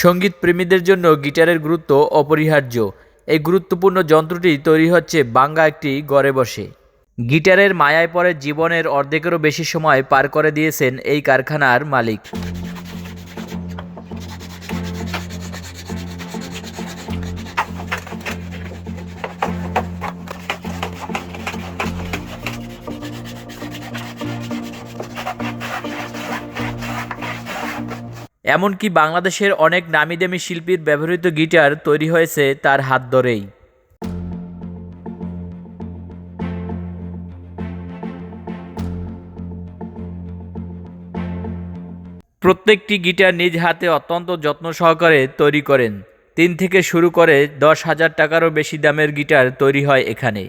সংগীত প্রেমীদের জন্য গিটারের গুরুত্ব অপরিহার্য। এই গুরুত্বপূর্ণ যন্ত্রটি তৈরি হচ্ছে বাঙ্গা একটি গড়ে বসে। গিটারের মায়ায় পরে জীবনের অর্ধেকেরও বেশি সময় পার করে দিয়েছেন এই কারখানার মালিক। এমনকি বাংলাদেশের অনেক নামিদামি শিল্পীর ব্যবহৃত গিটার তৈরি হয়েছে তার হাত ধরেই। প্রত্যেকটি গিটার নিজ হাতে অত্যন্ত যত্ন সহকারে তৈরি করেন। তিন থেকে শুরু করে দশ হাজার টাকারও বেশি দামের গিটার তৈরি হয় এখানে।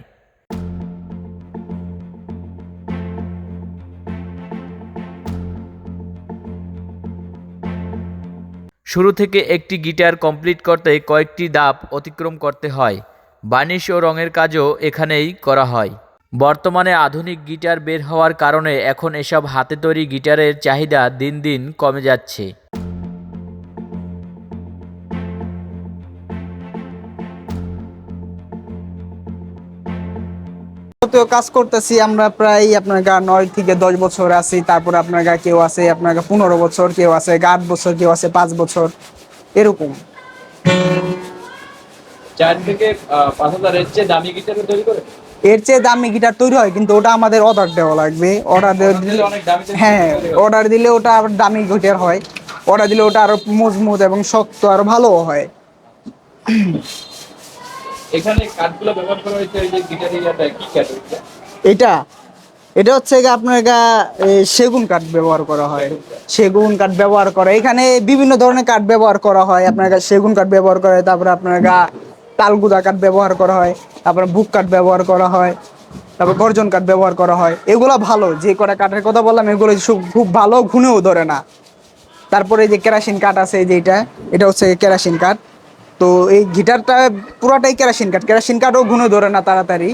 শুরু থেকে একটি গিটার কমপ্লিট করতে কয়েকটি দাপ অতিক্রম করতে হয়। বার্নিশ ও রঙের কাজও এখানেই করা হয়। বর্তমানে আধুনিক গিটার বের হওয়ার কারণে এখন এসব হাতে তৈরি গিটারের চাহিদা দিন দিন কমে যাচ্ছে। তো কাজ করতেছি আমরা প্রায় আপনার গা নয় থেকে দশ বছর আছি তারপর আপনার গা কেউ আছে আপনার গা পনেরো বছর কেউ আছে আট বছর কেউ আছে পাঁচ বছর এরকম। এর চেয়ে দামি গিটার তৈরি হয় কিন্তু ওটা আমাদের অর্ডার দেওয়া লাগবে। অর্ডার দিলে হ্যাঁ অর্ডার দিলে ওটা আবার দামি গিটার হয়। অর্ডার দিলে ওটা আরও মজবুত এবং শক্ত আরও ভালো হয়। এখানে কাঠগুলো ব্যবহার করা হয়েছে এই যে গিটার ইয়াটা কি কাঠ এটা? এটা হচ্ছে আপনার সেগুন কাঠ ব্যবহার করা হয়। সেগুন কাঠ। ব্যবহার করা। এখানে বিভিন্ন ধরনের কাঠ ব্যবহার করা হয়। আপনার সেগুন কাঠ ব্যবহার করা হয় তারপরে আপনার গা তালগুদা কাঠ ব্যবহার করা হয় তারপরে বুক কাঠ ব্যবহার করা হয় তারপর গর্জন কাঠ ব্যবহার করা হয়। এগুলো ভালো যে কটা কাঠের কথা বললাম এগুলো খুব ভালো ঘুনেও ধরে না। তারপরে এই যে কেরাসিন কাঠ আছে এই যে এটা এটা হচ্ছে কেরাসিন কাঠ। তো এই গিটারটা পুরাটাই কেরাসিন কাঠ। কেরাসিন কাঠও ঘুনো ধরে না তাড়াতাড়ি।